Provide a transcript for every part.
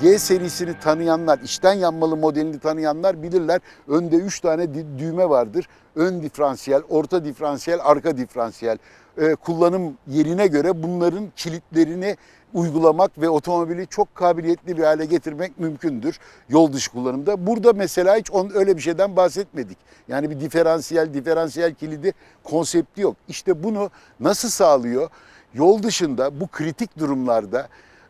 G serisini tanıyanlar, içten yanmalı modelini tanıyanlar bilirler. Önde 3 tane düğme vardır. Ön diferansiyel, orta diferansiyel, arka diferansiyel. Ee, kullanım yerine göre bunların kilitlerini uygulamak ve otomobili çok kabiliyetli bir hale getirmek mümkündür yol dışı kullanımda. Burada mesela hiç on, öyle bir şeyden bahsetmedik. Yani bir diferansiyel, diferansiyel kilidi konsepti yok. İşte bunu nasıl sağlıyor? Yol dışında bu kritik durumlarda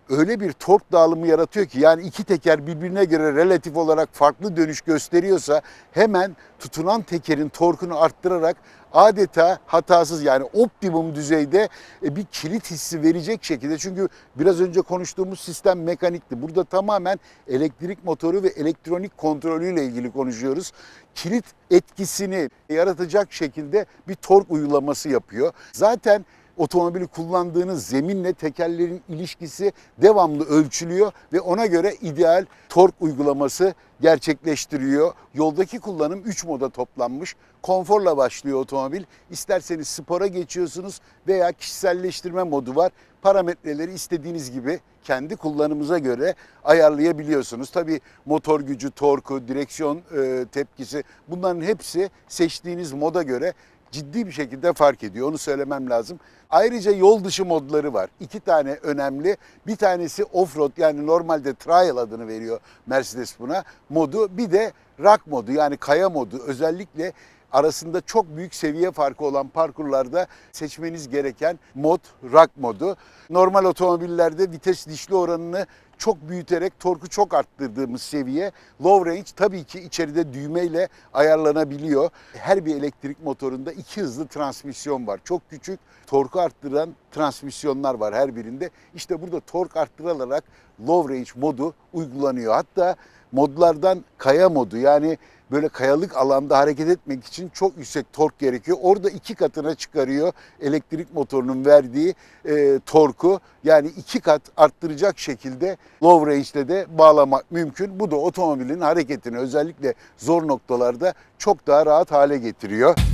öyle bir tork dağılımı yaratıyor ki yani iki teker birbirine göre relatif olarak farklı dönüş gösteriyorsa hemen tutunan tekerin torkunu arttırarak adeta hatasız yani optimum düzeyde e, bir kilit hissi verecek şekilde çünkü biraz önce konuştuğumuz sistem mekanikti. Burada tamamen elektrik motoru ve elektronik kontrolüyle ilgili konuşuyoruz. Kilit etkisini yaratacak şekilde bir tork uygulaması yapıyor. Zaten otomobili kullandığınız zeminle tekerlerin ilişkisi devamlı ölçülüyor ve ona göre ideal tork uygulaması gerçekleştiriyor. Yoldaki kullanım 3 moda toplanmış. Konforla başlıyor otomobil. İsterseniz spora geçiyorsunuz veya kişiselleştirme modu var. Parametreleri istediğiniz gibi kendi kullanımıza göre ayarlayabiliyorsunuz. Tabii motor gücü, torku, direksiyon e, tepkisi bunların hepsi seçtiğiniz moda göre ciddi bir şekilde fark ediyor. Onu söylemem lazım. Ayrıca yol dışı modları var. İki tane önemli. Bir tanesi off-road yani normalde trial adını veriyor Mercedes buna modu. Bir de rock modu yani kaya modu. Özellikle arasında çok büyük seviye farkı olan parkurlarda seçmeniz gereken mod rock modu. Normal otomobillerde vites dişli oranını çok büyüterek torku çok arttırdığımız seviye low range tabii ki içeride düğmeyle ayarlanabiliyor. Her bir elektrik motorunda iki hızlı transmisyon var. Çok küçük torku arttıran transmisyonlar var her birinde. İşte burada tork arttırılarak low range modu uygulanıyor. Hatta modlardan kaya modu yani böyle kayalık alanda hareket etmek için çok yüksek tork gerekiyor. Orada iki katına çıkarıyor elektrik motorunun verdiği e, torku. Yani iki kat arttıracak şekilde low range'de de bağlamak mümkün. Bu da otomobilin hareketini özellikle zor noktalarda çok daha rahat hale getiriyor.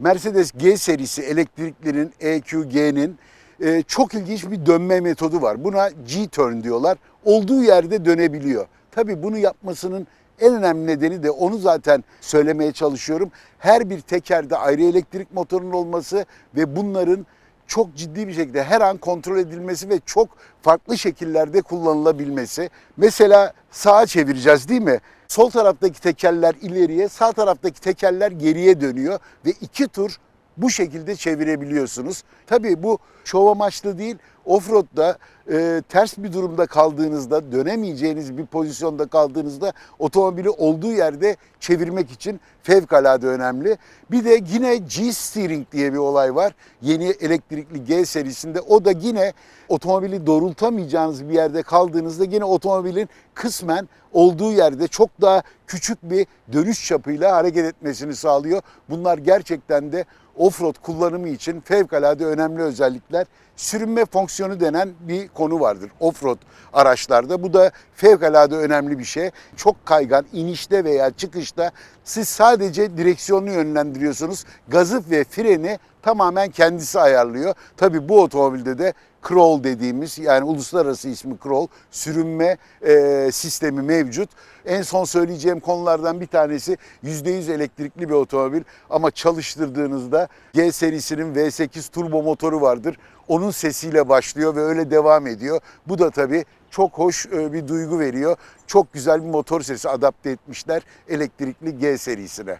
Mercedes G serisi elektriklerin EQG'nin e, çok ilginç bir dönme metodu var. Buna G-turn diyorlar. Olduğu yerde dönebiliyor. Tabii bunu yapmasının en önemli nedeni de onu zaten söylemeye çalışıyorum. Her bir tekerde ayrı elektrik motorunun olması ve bunların çok ciddi bir şekilde her an kontrol edilmesi ve çok farklı şekillerde kullanılabilmesi. Mesela sağa çevireceğiz değil mi? Sol taraftaki tekerler ileriye, sağ taraftaki tekerler geriye dönüyor ve iki tur bu şekilde çevirebiliyorsunuz. Tabii bu şov amaçlı değil, offroad'da e, ters bir durumda kaldığınızda, dönemeyeceğiniz bir pozisyonda kaldığınızda otomobili olduğu yerde çevirmek için fevkalade önemli. Bir de yine G-steering diye bir olay var. Yeni elektrikli G serisinde o da yine otomobili doğrultamayacağınız bir yerde kaldığınızda yine otomobilin kısmen olduğu yerde çok daha küçük bir dönüş çapıyla hareket etmesini sağlıyor. Bunlar gerçekten de offroad kullanımı için fevkalade önemli özellikler. Sürünme fonksiyonu denen bir konu vardır offroad araçlarda. Bu da fevkalade önemli bir şey. Çok kaygan inişte veya çıkışta siz sadece direksiyonu yönlendiriyorsunuz. Gazı ve freni tamamen kendisi ayarlıyor. Tabii bu otomobilde de crawl dediğimiz yani uluslararası ismi crawl sürünme e, sistemi mevcut. En son söyleyeceğim konulardan bir tanesi %100 elektrikli bir otomobil ama çalıştırdığınızda G serisinin V8 turbo motoru vardır. Onun sesiyle başlıyor ve öyle devam ediyor. Bu da tabii çok hoş e, bir duygu veriyor. Çok güzel bir motor sesi adapte etmişler elektrikli G serisine.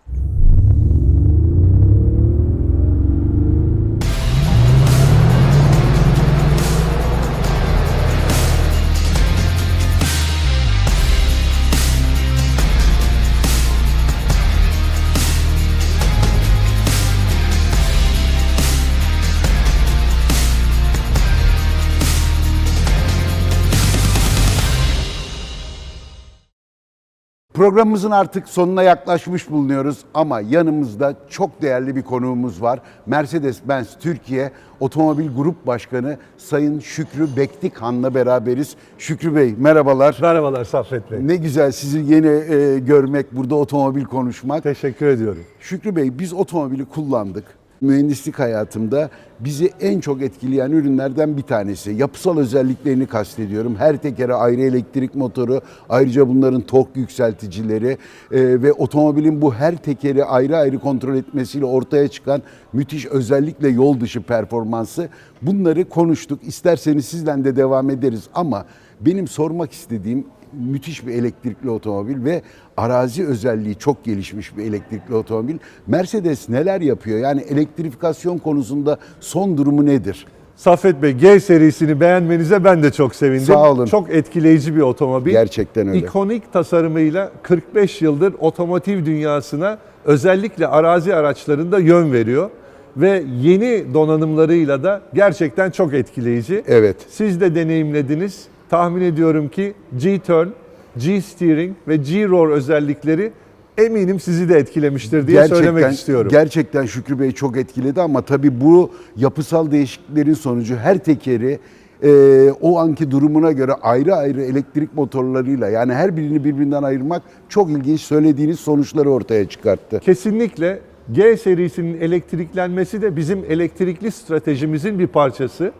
Programımızın artık sonuna yaklaşmış bulunuyoruz ama yanımızda çok değerli bir konuğumuz var. Mercedes-Benz Türkiye Otomobil Grup Başkanı Sayın Şükrü Bektikhan'la beraberiz. Şükrü Bey merhabalar. Merhabalar Saffet Bey. Ne güzel sizi yeni e, görmek, burada otomobil konuşmak. Teşekkür ediyorum. Şükrü Bey biz otomobili kullandık. Mühendislik hayatımda bizi en çok etkileyen ürünlerden bir tanesi. Yapısal özelliklerini kastediyorum. Her tekere ayrı elektrik motoru, ayrıca bunların tork yükselticileri e, ve otomobilin bu her tekeri ayrı ayrı kontrol etmesiyle ortaya çıkan müthiş özellikle yol dışı performansı. Bunları konuştuk. İsterseniz sizden de devam ederiz ama benim sormak istediğim müthiş bir elektrikli otomobil ve arazi özelliği çok gelişmiş bir elektrikli otomobil. Mercedes neler yapıyor? Yani elektrifikasyon konusunda son durumu nedir? Saffet Bey G serisini beğenmenize ben de çok sevindim. Sağ olun. Çok etkileyici bir otomobil. Gerçekten öyle. İkonik tasarımıyla 45 yıldır otomotiv dünyasına özellikle arazi araçlarında yön veriyor. Ve yeni donanımlarıyla da gerçekten çok etkileyici. Evet. Siz de deneyimlediniz. Tahmin ediyorum ki G-Turn, G-Steering ve G-Roar özellikleri eminim sizi de etkilemiştir diye söylemek istiyorum. Gerçekten Şükrü Bey çok etkiledi ama tabii bu yapısal değişikliklerin sonucu her tekeri e, o anki durumuna göre ayrı ayrı elektrik motorlarıyla yani her birini birbirinden ayırmak çok ilginç söylediğiniz sonuçları ortaya çıkarttı. Kesinlikle G serisinin elektriklenmesi de bizim elektrikli stratejimizin bir parçası.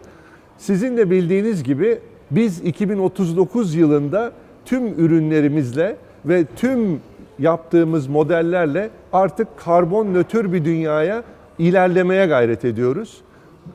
Sizin de bildiğiniz gibi biz 2039 yılında tüm ürünlerimizle ve tüm yaptığımız modellerle artık karbon nötr bir dünyaya ilerlemeye gayret ediyoruz.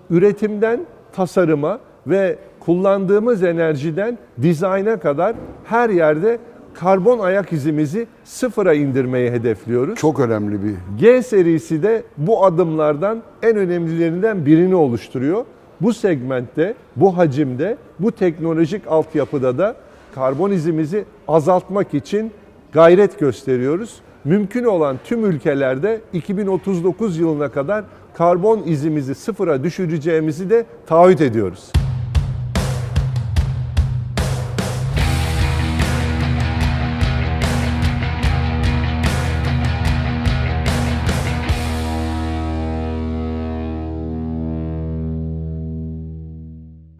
Üretimden tasarıma ve kullandığımız enerjiden dizayna kadar her yerde karbon ayak izimizi sıfıra indirmeyi hedefliyoruz. Çok önemli bir G serisi de bu adımlardan en önemlilerinden birini oluşturuyor. Bu segmentte, bu hacimde, bu teknolojik altyapıda da karbon izimizi azaltmak için gayret gösteriyoruz. Mümkün olan tüm ülkelerde 2039 yılına kadar karbon izimizi sıfıra düşüreceğimizi de taahhüt ediyoruz.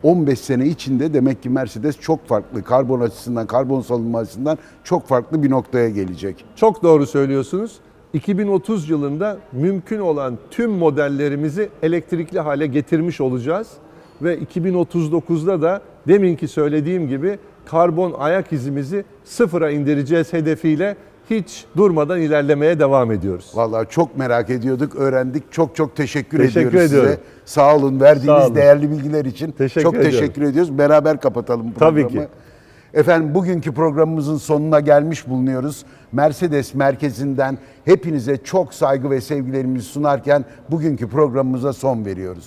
15 sene içinde demek ki Mercedes çok farklı karbon açısından, karbon salınma açısından çok farklı bir noktaya gelecek. Çok doğru söylüyorsunuz. 2030 yılında mümkün olan tüm modellerimizi elektrikli hale getirmiş olacağız ve 2039'da da deminki söylediğim gibi karbon ayak izimizi sıfıra indireceğiz hedefiyle hiç durmadan ilerlemeye devam ediyoruz. Vallahi çok merak ediyorduk, öğrendik. Çok çok teşekkür, Teşekkür ediyoruz ediyorum. size. Sağ olun verdiğiniz Sağ olun. değerli bilgiler için. Teşekkür çok ediyorum. teşekkür ediyoruz. Beraber kapatalım programı. Tabii ki. Efendim bugünkü programımızın sonuna gelmiş bulunuyoruz. Mercedes merkezinden hepinize çok saygı ve sevgilerimizi sunarken bugünkü programımıza son veriyoruz.